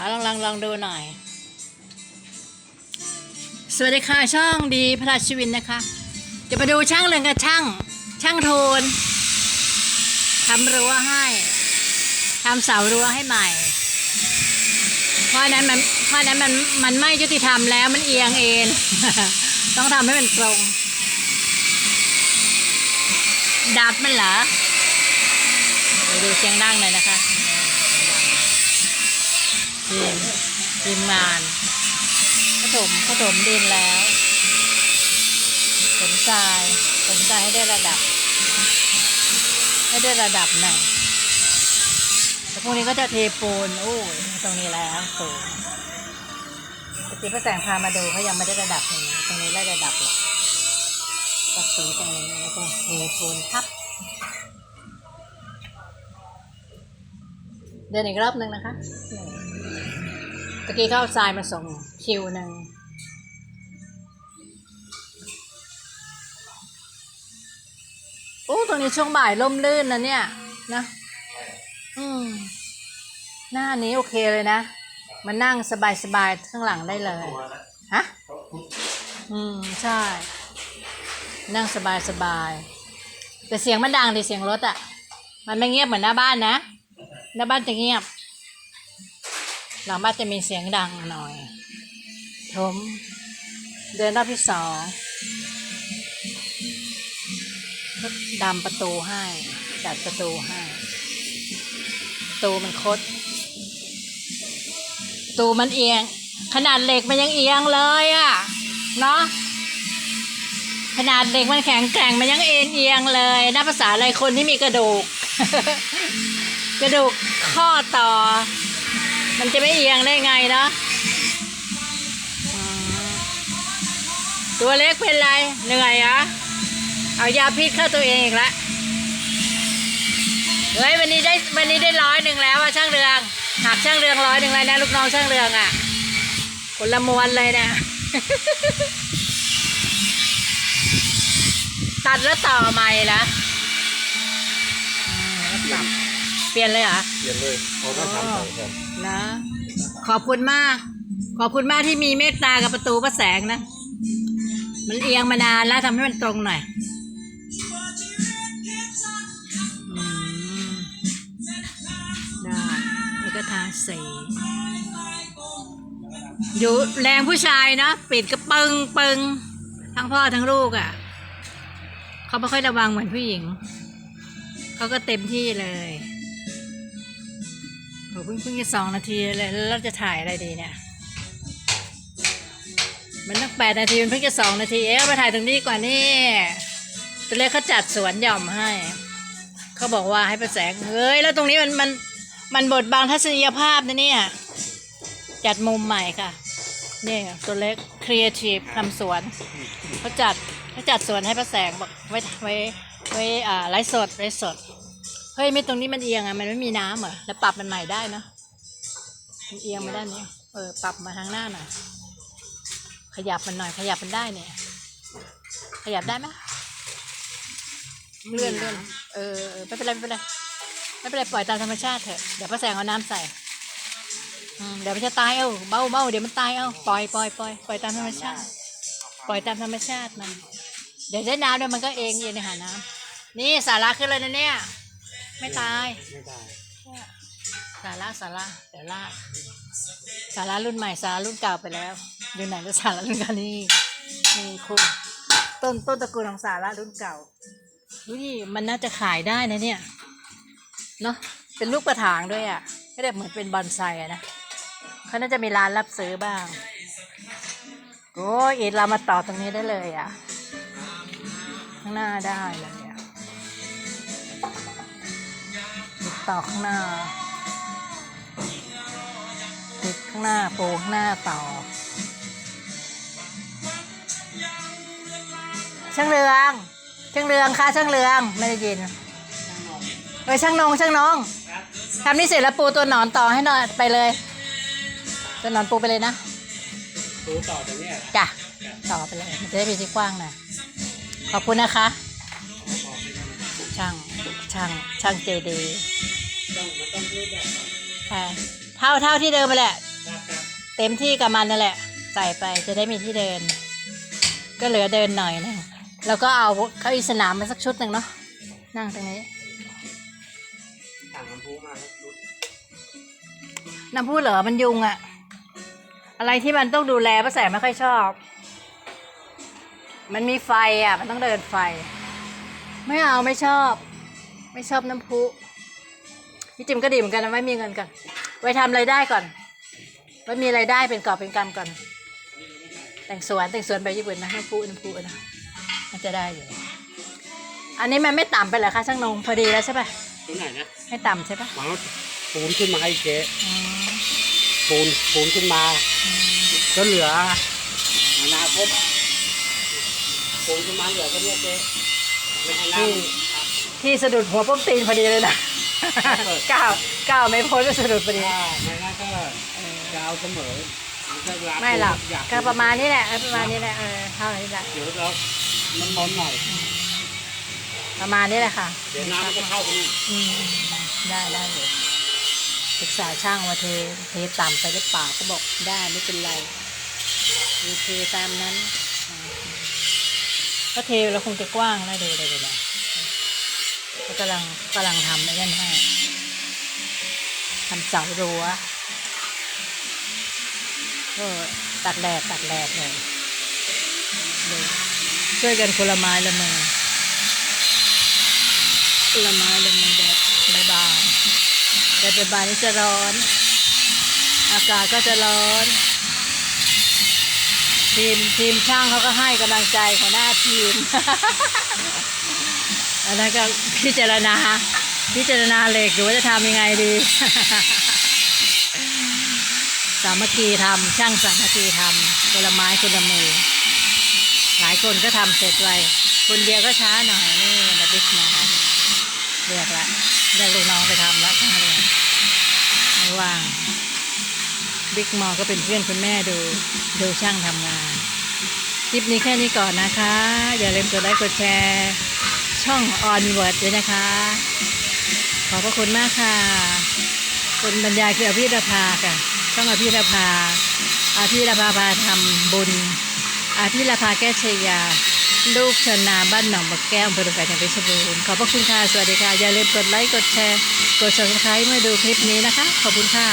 อะลองลองลองดูหน่อย สวัสดีค่ะช่องดีพระราชวินนะคะ จะมาดูช่างเรืองกับช่าง ช่างโทนทำรั้วให้ทำเสารั้วให้ใหม่ เพราะนั้นมันเพราะนั้นมันมันไม่ยุติธรรมแล้วมันเอียงเองต้องทำให้มันตรงดัดมันเหรอเดี๋ยวดูเสียงดังหน่อยนะคะ ผสมผสมดินแล้วผสมทรายผสมทรายให้ได้ระดับ ให้ได้ระดับหนึ่งแล้วพรุ่งนี้ก็จะเทปูนโอ้ยตรงนี้แล้วสูงปกติพระแสงพามาดูเขายังไม่ได้ระดับนี้ตรงนี้ได้ระดับแล้วตัดสูงตรงนี้แล้วก็เทปูนทับเดินอีกรอบหนึ่งนะคะ ตะกี้เขาเอาทรายมาส่งคิวหนึ่งโอ้ตรงนี้ช่วงบ่ายล่มลื่นนะเนี่ย นะ อืม หน้านี้โอเคเลยนะ มานั่งสบายๆข้างหลังได้เลย ฮะ อืม ใช่ นั่งสบายๆแต่เสียงมันดังดิเสียงรถอะ่ะ มันไม่เงียบเหมือนหน้าบ้านนะ หน้าบ้านจะเงียบ หลังบ้านจะมีเสียงดังหน่อยถมเดินรอบที่สองดำประตูให้ จัดประตูให้ประตูมันคดประตูมันเอียง ขนาดเหล็กมันยังเอียงเลยอะ่ะ เนาะขนาดเหล็กมันแข็งแกร่งมันยังเอ็นเอียงเลยนับภาษาอะไรคนที่มีกระดูก กระดูกข้อต่อ มันจะไม่เอียงได้ไงเนาะอืมตัวเล็กเป็นไรเหนื่อยเหรอะเอายาพิษเข้าตัวเองอีกแล้วเฮ้ยวันนี้ได้วันนี้ได้ร้อยหนึ่งแล้วอะช่างเรืองหักช่างเรืองร้อยหนึ่งเลยนะลูกน้องช่างเรืองอะคนละมวนเลยเนะตัดแล้วต่อใหม่ละอืมแล้วปรับเปลี่ยนเลยเหรอ เปลี่ยนเลยเขาก็ทำใส่ครับ นะขอบคุณมาก ขอบคุณมากที่มีเมตตากับประตูพระแสงนะ มันเอียงมานานแล้วทำให้มันตรงหน่อยได้แล้วก็ทาสีอยู่แรงผู้ชายนะปิดก็ปึงปึงทั้งพ่อทั้งลูกอะ่ะ เขาไม่ค่อยระวังเหมือนผู้หญิง เขาก็เต็มที่เลย โหเพิ่งเพิ่งจะสองนาทีเลยแล้วเราจะถ่ายอะไรดีเนี่ย มันตั้งแปดนาทีมันเพิ่งจะสองนาทีเอ๊ะมาถ่ายตรงนี้ก่อนนี่ตัวเล็กเขาจัดสวนหย่อมให้ เขาบอกว่าให้ประแสงเฮ้ยแล้วตรงนี้มันมันมันบดบังทัศนียภาพนะเนี่ย จัดมุมใหม่ค่ะนี่ตัวเล็กครีเอทีฟทำสวนเขาจัดเขาจัดสวนให้พระแสงบอกไว้ไว้ไว้อ่าไลฟ์สดไลฟ์สด ฮ้ยไม่ตรงนี้มันเอียงอะมันไม่มีน้ำเหรอแล้วปรับมันใหม่ได้เนะมันเอียงมาด้านนี้เออปรับมาทางหน้าหน่อยขยับมันหน่อย ขยับมันได้เนี่ย ขยับได้ไหมเลื่อนเลื่อนเออไม่เป็นไรไม่เป็นไรไม่เป็นไรปล่อยตามธรรมชาติเถอะเดี๋ยวพระแสงเอาน้ำใส่เดี๋ยวมันจะตายเอ้าเบาเบาเดี๋ยวมันตายเอ้าปล่อยปล่อยปล่อยปล่อยตามธรรมชาติ ปล่อยตามธรรมชาติมัน เดี๋ยวได้น้ำเดี๋ยวมันก็เองเย็นในหาน้ำนี่สาระขึ้นเลยนะเนี่ย ไม่ตาย ไม่ได้สาระสาระเดี๋ยวลากสาระรุ่นใหม่สาระรุ่นเก่าไปแล้ว อยู่ไหนแล้วสาระรุ่นเก่านี่นี่คุณต้นต้นตระกูลของสาระรุ่นเก่านี่มันน่าจะขายได้นะเนี่ยเนาะเป็นลูกกระถางด้วยอะไม่ได้เหมือนเป็นบอนไซอะนะเขาน่าจะมีร้านรับซื้อบ้างโอ้ยอีเรามาต่อตรงนี้ได้เลยอะ ข้างหน้าได้เลย ติดต่อข้างหน้า ติดข้างหน้าปูข้างหน้าต่อ ช่างเรือง ช่างเรืองค่ะช่างเรืองไม่ได้ยินเออช่างนงช่างน้องทำนี่เสร็จแล้วปูตัวหนอนต่อให้หน่อยไปเลย ตัวหนอนปูไปเลยนะตูต่อตรงเนี้ยจ้ะต่อไปเลยมันจะได้เป็นที่กว้างหน่อยขอบคุณนะคะ ช่าง ช่างช่างเจดีต้องมันต้องรูปแบบเท่าเท่าที่เดิมไปแหละ เต็มที่กับมันนั่นแหละ ใส่ไปจะได้มีที่เดิน ก็เหลือเดินหน่อยหนึงแล้วก็เอาเก้าอี้สนามมาสักชุดหนึ่งเนาะนั่งตรงนี้สั่งน้ำพุมาแล้วรุดน้ำพุเหรอมันยุงอะอะไรที่มันต้องดูแลป้าแสงไม่ค่อยชอบ มันมีไฟอะมันต้องเดินไฟ ไม่เอาไม่ชอบ ไม่ชอบน้ำพุพี่จิมก็ดีเหมือนกันนะไม่มีเงินก่อน ไว้ทำอะไรได้ก่อน ไว้มีอะไรได้เป็นกอบเป็นกำก่อน แต่งสวนแต่งสวนแบบญี่ปุ่นนะน้ำพุน้ำพุนะมันจะได้อยู่ อันนี้มันไม่ต่ำไปเหรอคะช่างนงพอดีแล้วใช่ปะตรงไหนนะไม่ต่ำใช่ปะหวังว่าปูนขึ้นมาให้เจ๊อืมปูนปูนขึ้นมา ก็เหลืออนาคตปูนขึ้นมาเหลือก็เนี่ยเจ๊ไม่ให้น้ที่ ที่สะดุดหัวป้มตีนพอดีเลยนะก้าวก้าวไม่พ้นก็สะดุดพอำดีถ้าไม่งั้นก็จะเอาเสมอถ้าเวลาไม่หรอกอยากก็ประมาณนี้แหละเออประมาณนี้แหละเออเท่านี้แหละเดี๋ยวเรามันมอนหน่อยประมาณนี้แหละค่ะเดี๋ยวน้ำมันจะเข้าไปนี่อืมได้ได้เลยศึกษาช่างว่าเทเทต่ำไปหรือเปล่าก็บอกได้ไม่เป็นไรดูเทตามนั้นอ่าก็เทแล้วคงจะกว้างนะดูเลยดูเลยก็ กำลังกำลังทำไอ้นั่นให้ทำเสารั้วก็ตัดแดดตัดแดดเลยดูช่วยกันคนละไม้ละมือละไม้ละมือแดดบายบายแดดบายนี่จะร้อน อากาศก็จะร้อน ทีมทีมช่างเขาก็ให้กำลังใจหัวหน้าทีม อันนั้นก็พิจารณา พิจารณาเหล็กอยู่ว่าจะทำยังไงดี สามัคคีทำช่างสามัคคีทำคนละไม้คนละมือ หลายคนก็ทำเสร็จไวคนเดียวก็ช้าหน่อยนี่ดับบิกมาเรียกละเรียกลูกน้องไปทำแล้วช่างเรียนไม่ว่างบิ๊กมอก็เป็นเพื่อนคุณแม่ดูดูช่างทำงาน คลิปนี้แค่นี้ก่อนนะคะ อย่าลืมกดไลค์กดแชร์ ช่องออนเวิร์ดด้วยนะคะ ขอบพระคุณมากค่ะ คนบรรยายคืออภิรภาค่ะ ช่องอภิรภาอภิรภาพาทำบุญอภิรภาแก้ชยา ลูกชนนาบ้านหนองบักแก้วอำเภอดุกาจังหวัดเพชรบูรณ์ขอบพระคุณค่ะ สวัสดีค่ะ อย่าลืมกดไลค์ กดแชร์ กด subscribe เมื่อดูคลิปนี้นะคะ ขอบคุณค่ะ